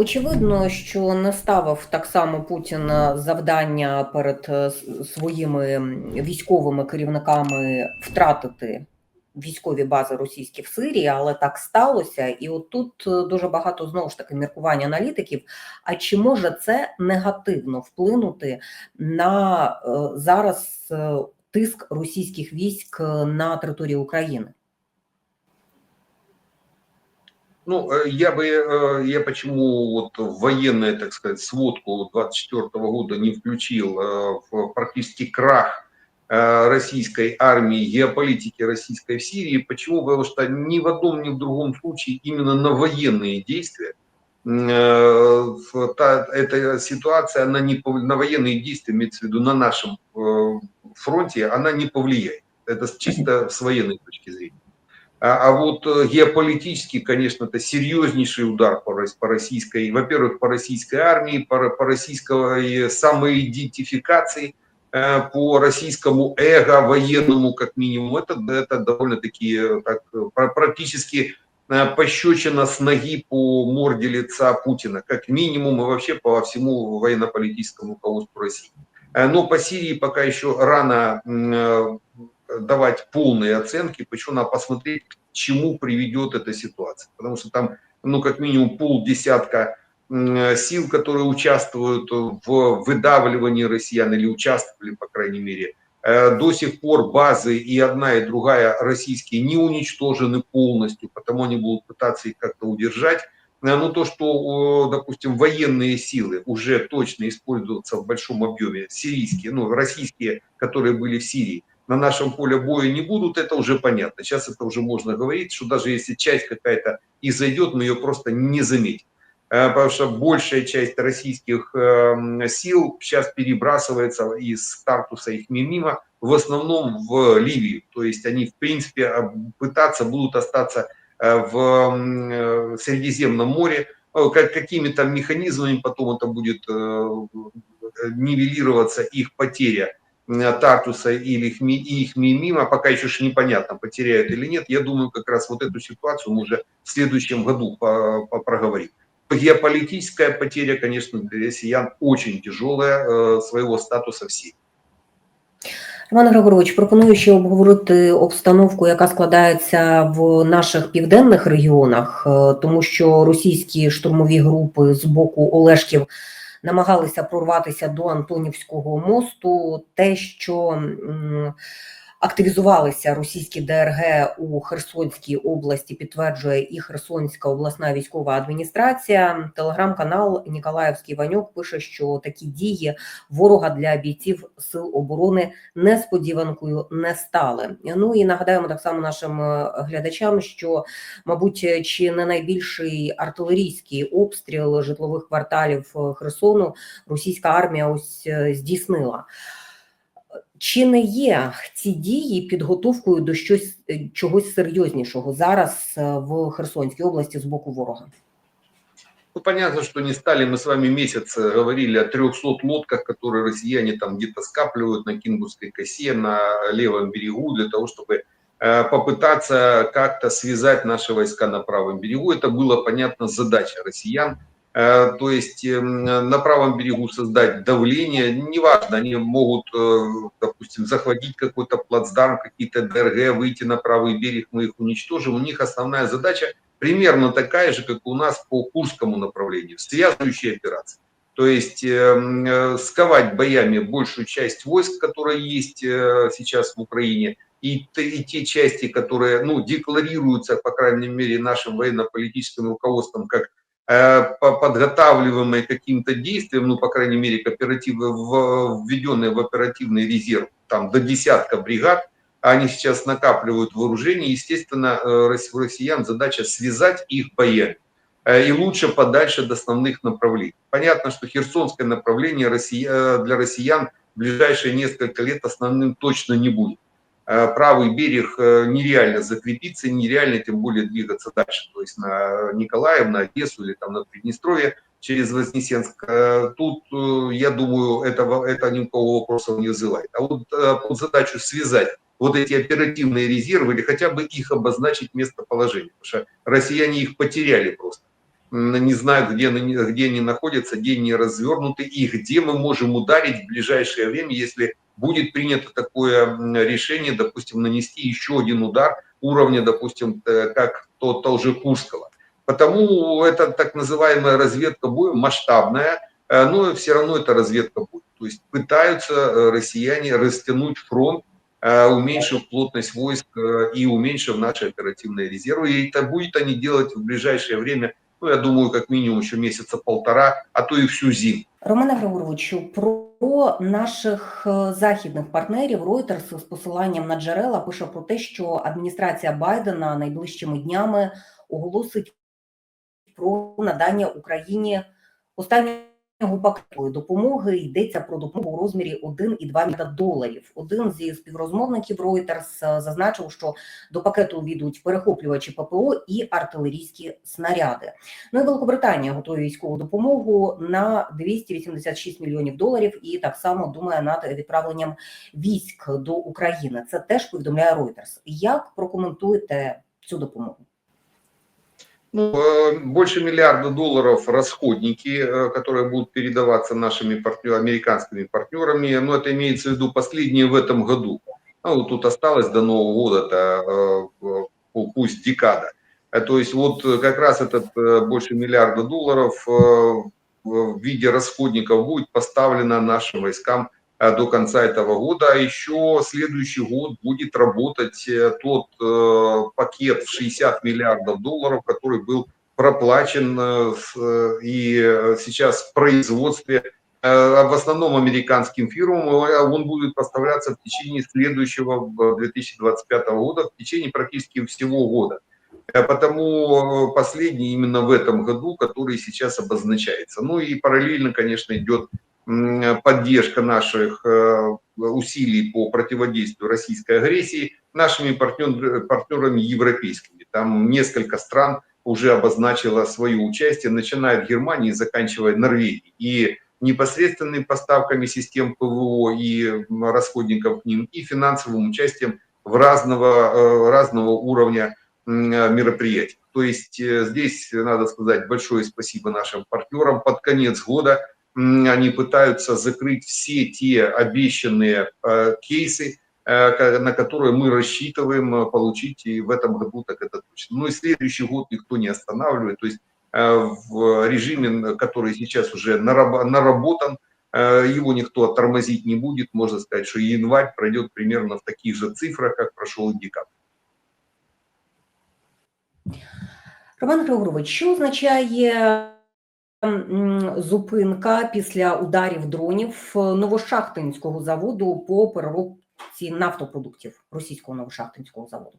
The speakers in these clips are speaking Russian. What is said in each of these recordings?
Очевидно, що не ставив так само Путін завдання перед е, своїми військовими керівниками втратити військові бази російські в Сирії, але так сталося. І от тут е, дуже багато знову ж таки міркувань аналітиків. А чи може це негативно вплинути на е, зараз тиск російських військ на території України? Ну, э, я бы, э, я почему вот военную, так сказать, сводку 24 года не включил э, в практически крах российской армии, геополитики российской в Сирии. Почему? Потому что ни в одном, ни в другом случае именно на военные действия эта ситуация, она не, на военные действия, имеется в виду на нашем фронте, она не повлияет. Это чисто с военной точки зрения. А, а вот э, геополитически, конечно, это серьезнейший удар по, российской, во-первых, по российской армии, по, по российской самоидентификации, э, по российскому эго военному, как минимум. Это, это довольно-таки э, так, практически пощечина с ноги по морде лица Путина, как минимум и вообще по всему военно-политическому руководству России. Но по Сирии пока еще рано давать полные оценки, почему надо посмотреть, к чему приведет эта ситуация. Потому что там, ну, как минимум полдесятка сил, которые участвуют в выдавливании россиян или участвовали, по крайней мере, э, до сих пор базы и одна, и другая российские не уничтожены полностью, потому они будут пытаться их как-то удержать. Э, но то, что, допустим, военные силы уже точно используются в большом объеме, сирийские, ну, российские, которые были в Сирии, на нашем поле боя не будут, это уже понятно. Сейчас это уже можно говорить, что даже если часть какая-то и зайдет, мы ее просто не заметим. Э, потому что большая часть российских эм, сил сейчас перебрасывается из Тартуса их мимо, в основном в Ливию. То есть они, в принципе, пытаться будут остаться э, в э, Средиземном море, как какими-то механизмами потом это будет нивелироваться их потеря Тартуса или их, их мимо, пока еще ж непонятно, потеряют или нет. Я думаю, как раз вот эту ситуацию мы уже в следующем году по, по проговорим. Геополитическая потеря, конечно, для россиян очень тяжелая э, своего статуса в Сирии. Роман Григорович, пропоную ще обговорити обстановку, яка складається в наших південних регіонах, тому що російські штурмові групи з боку Олешків Намагалися прорватися до Антонівського мосту, те, що Активізувалися російські ДРГ у Херсонській області, підтверджує і Херсонська обласна військова адміністрація. Телеграм-канал Ніколаївський Ванюк пише, що такі дії ворога для бійців сил оборони несподіванкою не стали. Ну і нагадаємо так само нашим е, глядачам, що, мабуть, чи не найбільший артилерійський обстріл житлових кварталів е, Херсону російська армія ось е, здійснила. Чи не є ці дії підготовкою до щось е, чогось серйознішого зараз е, в Херсонській області з боку ворога? Ну, понятно, что не стали. Мы с вами месяц э, говорили о 300 лодках, которые россияне там где-то скапливают на Кингурской косе, на левом берегу, для того, чтобы э, попытаться как-то связать наши войска на правом берегу. Это было, понятно, задача россиян Э, то есть эм, на правом берегу создать давление, неважно, они могут, э, допустим, захватить какой-то плацдарм, какие-то ДРГ, выйти на правый берег, мы их уничтожим. У них основная задача примерно такая же, как у нас по Курскому направлению, связывающая операция. То есть эм, э, сковать боями большую часть войск, которые есть сейчас в Украине, и, и те части, которые ну, декларируются, по крайней мере, нашим военно-политическим руководством как Э, подготавливаемые каким-то действием, ну, по крайней мере, кооперативы, введенные в оперативный резерв, там, до десятка бригад, они сейчас накапливают вооружение, естественно, э, у россиян задача связать их боями э, и лучше подальше до основных направлений. Понятно, что херсонское направление для россиян в ближайшие несколько лет основным точно не будет. Э, правый берег э, нереально закрепиться, нереально тем более двигаться дальше, то есть на Николаев, на Одессу или там на Приднестровье через Вознесенск. Э, тут, я думаю, этого, это ни у кого вопросов не вызывает. А вот под задачу связать вот эти оперативные резервы или хотя бы их обозначить местоположение, потому что россияне их потеряли просто. Не знают, где где они находятся, где они развернуты и где мы можем ударить в ближайшее время, если будет принято такое решение, допустим, нанести еще один удар уровня, допустим, э, как тот тоже Курского. Потому это так называемая разведка боем масштабная, э, но все равно это разведка будет. То есть пытаются э, россияне растянуть фронт, уменьшив плотность войск и уменьшив наши оперативные резервы. И это будет они делать в ближайшее время ну, я думаю, как минимум еще месяца полтора, а то і всю зиму. Романе Григоровичу, про наших е, західних партнерів Reuters з посиланням на джерела пише про те, що адміністрація Байдена найближчими днями оголосить про надання Україні останнього пакету допомоги йдеться про допомогу у розмірі 1,2 мільярда доларів. Один зі співрозмовників Reuters е, зазначив, що до пакету увійдуть перехоплювачі ППО і артилерійські снаряди. Ну і Великобританія готує військову допомогу на 286 мільйонів доларів, і так само думає над відправленням військ до України. Це теж повідомляє Reuters. Як прокоментуєте цю допомогу? Ну, э, больше миллиарда долларов расходники, э, которые будут передаваться нашими партнер, американскими партнерами. Но это имеется в виду последние в этом году. Ну, вот тут осталось до Нового года, -то, э, пусть декада. То есть вот как раз этот больше миллиарда долларов в виде расходников будет поставлено нашим войскам до конца этого года. А еще следующий год будет работать э, тот э, пакет в 60 миллиардов долларов, который был проплачен и сейчас в производстве в основном американским фирмам, он будет поставляться в течение следующего 2025 года, в течение практически всего года. Потому последний именно в этом году, который сейчас обозначается. Ну и параллельно, конечно, идет поддержка наших э, усилий по противодействию российской агрессии нашими партнер, партнерами европейскими. Там несколько стран уже обозначило свое участие, начиная от Германии, заканчивая Норвегией. И непосредственными поставками систем ПВО и расходников к ним, и финансовым участием в разного, э, разного уровня мероприятий. То есть э, здесь надо сказать большое спасибо нашим партнерам. Под конец года они пытаются закрыть все те обещанные э, кейсы, э, на которые мы рассчитываем э, получить и в этом году, так это точно. Ну и следующий год никто не останавливает. То есть в режиме, который сейчас уже наработан, его никто тормозить не будет. Можно сказать, что январь пройдет примерно в таких же цифрах, как прошел декабрь. Роман Григорович, що означає зупинка після ударів дронів Новошахтинського заводу по переробці нафтопродуктів російського Новошахтинського заводу.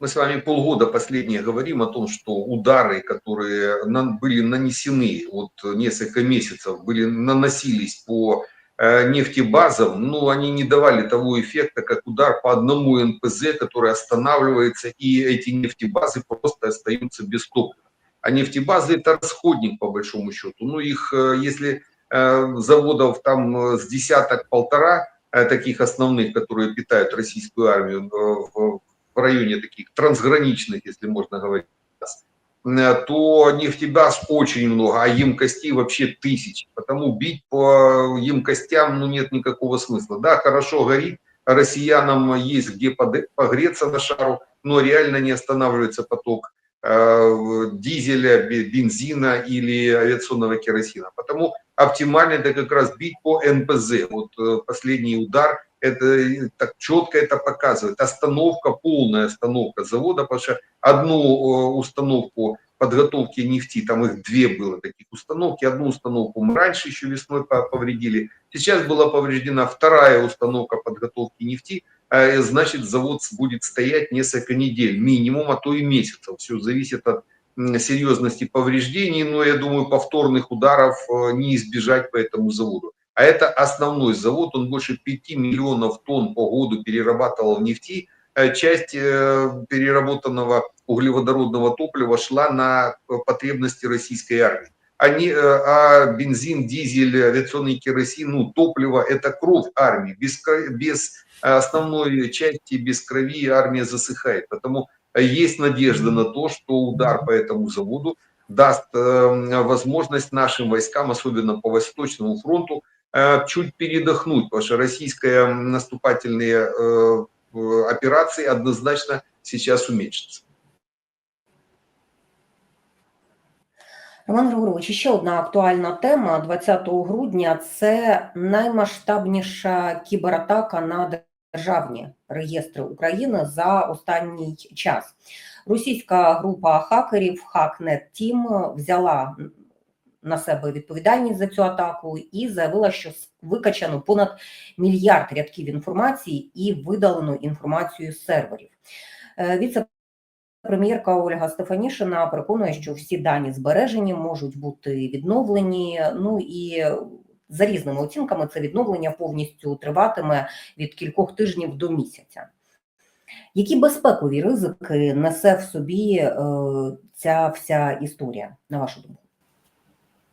Мы с вами полгода последние говорим о том, что удары, которые были нанесены, вот несколько месяцев, были наносились по э, нефтебазам, но ну, они не давали того эффекта, как удар по одному НПЗ, который останавливается, и эти нефтебазы просто остаются без топлива. А нефтебазы это расходник по большому счету. Ну их, э, если э, заводов там э, с десяток полтора таких основных, которые питают российскую армию в районе таких трансграничных, если можно говорить, то нефтебаз очень много, а емкостей вообще тысячи. Потому бить по емкостям ну, нет никакого смысла. Да, хорошо горит, россиянам есть где погреться на шару, но реально не останавливается поток дизеля, бензина или авиационного керосина. Потому оптимально это как раз бить по НПЗ. Вот э, последний удар, это так четко это показывает. Остановка, полная остановка завода, потому что одну э, установку подготовки нефти, там их две было таких установки, одну установку мы раньше еще весной повредили, сейчас была повреждена вторая установка подготовки нефти, а, значит завод будет стоять несколько недель, минимум, а то и месяцев. Все зависит от серьезности повреждений, но я думаю, повторных ударов э, не избежать по этому заводу. А это основной завод, он больше 5 миллионов тонн по году перерабатывал нефти. Э, часть э, переработанного углеводородного топлива шла на потребности российской армии. Они, а бензин, дизель, авиационный керосин, ну, топливо – это кровь армии. Без, без основной части без крови армия засыхает. Потому есть надежда на то, что удар по этому заводу даст э, возможность нашим войскам, особенно по Восточному фронту, э, чуть передохнуть, потому что российские наступательные э, э, однозначно сейчас уменьшатся. Роман Григорович, ще одна актуальна тема 20 грудня це наймасштабніша кібератака на державні реєстри України за останній час. Російська група хакерів Hacknet Team взяла на себе відповідальність за цю атаку і заявила, що викачано понад мільярд рядків інформації і видалено інформацію з серверів. Е, Віце Прем'єрка Ольга Стефанішина переконує, що всі дані збережені, можуть бути відновлені. Ну і за різними оцінками це відновлення повністю триватиме від кількох тижнів до місяця. Які безпекові ризики несе в собі е, ця вся історія, на вашу думку?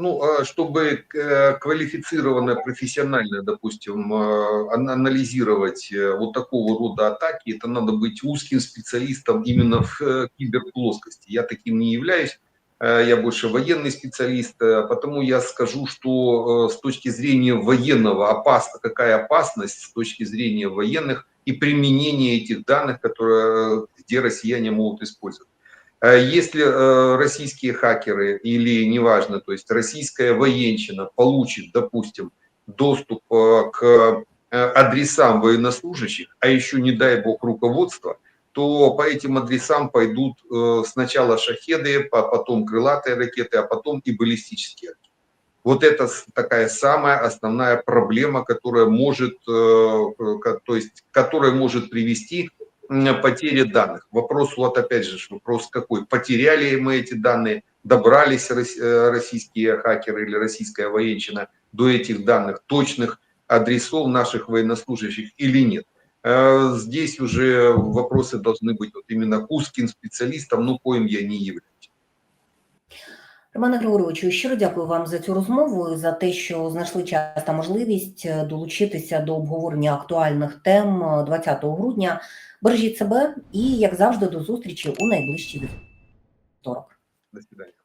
Ну, э, чтобы э, квалифицированно, профессионально, допустим, э, ан- анализировать э, вот такого рода атаки, это надо быть узким специалистом именно в киберплоскости. Я таким не являюсь, я больше военный специалист, потому я скажу, что с точки зрения военного опасно, какая опасность с точки зрения военных и применения этих данных, которые, где россияне могут использовать. Э, Если э, российские хакеры или неважно, то есть российская военщина получит, допустим, доступ э, к адресам военнослужащих, а еще не дай бог руководства, то по этим адресам пойдут сначала шахеды, по- потом крылатые ракеты, а потом и баллистические ракеты. Вот это такая самая основная проблема, которая может, то есть, которая может привести м, потере данных. Вопрос вот опять же, вопрос какой? Потеряли мы эти данные, добрались э, российские хакеры или российская военщина до этих данных, точных адресов наших военнослужащих или нет? Э, Здесь уже вопросы должны быть вот именно к узким специалистам, но коим я не являюсь. Романе Григоровичу, щиро дякую вам за цю розмову за те, що знайшли час та можливість е, долучитися до обговорення актуальних тем е, 20 грудня. Бережіть себе і, як завжди, до зустрічі у найближчий вівторок. До свидания.